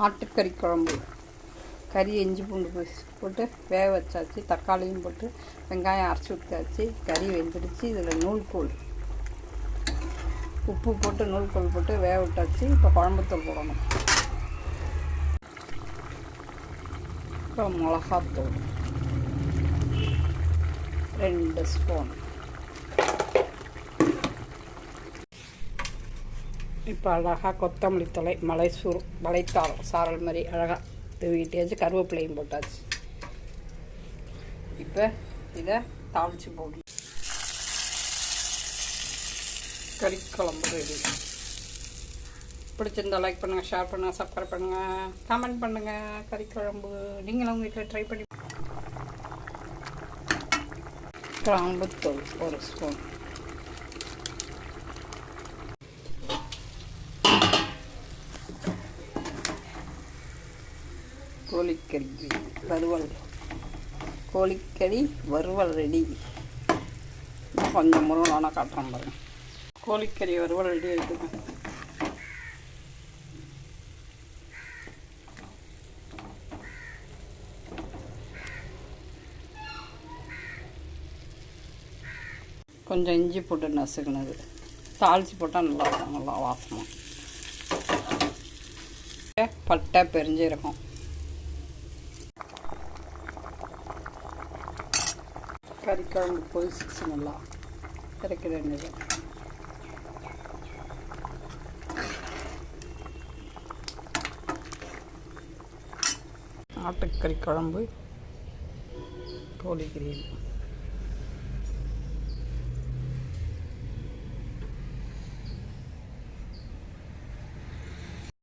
ஆட்டுக்கறி குழம்பு கறி இஞ்சி பூண்டு போட்டு வேக வச்சாச்சு. தக்காளியும் போட்டு வெங்காயம் அரைச்சி ஊற்றாச்சு கறி வெந்துடுச்சு. இதில் நூல்கோல். உப்பு போட்டு நூல்கோல் போட்டு வேக விட்டாச்சு. இப்போ குழம்புத்தூள் போடணும். அப்புறம் மிளகாத்தூள். ரெண்டு ஸ்பூன். இப்போ அழகாக கொத்தமல்லி தலை மலைசூர் மலைத்தாளம் சாரல் மாதிரி அழகாக தூவிட்டியாச்சு கருவேப்பிலையும் போட்டாச்சு. இப்போ இதை தாளித்து போடணும் கறிக்குழம்பு ரெடி பிடிச்சிருந்தா லைக் பண்ணுங்கள் ஷேர் பண்ணுங்கள் சப்ஸ்கிரைப் பண்ணுங்கள் கமெண்ட் பண்ணுங்கள் கறிக்குழம்பு. நீங்களும் உங்கள் வீட்டில் ட்ரை பண்ணி கிராம்புத்தூள் ஒரு ஸ்பூன் கோழிக்கறி வறுவல். கோழிக்கறி வறுவல் ரெடி கொஞ்சம் முருகலான காட்டுறோம் பாருங்க. கோழிக்கறி வறுவல் ரெடி இருக்குது கொஞ்சம் இஞ்சி போட்டு நசுக்கினது. தாளித்து போட்டால் நல்லா இருக்கும் நல்லா வாசமாக பட்டை பெருஞ்சிருக்கும். கறிக்குழம்பு பொரிசிச்சு நல்லா இறக்கிட வேண்டியது ஆட்டுக்கறி குழம்பு கோழி கிரேவி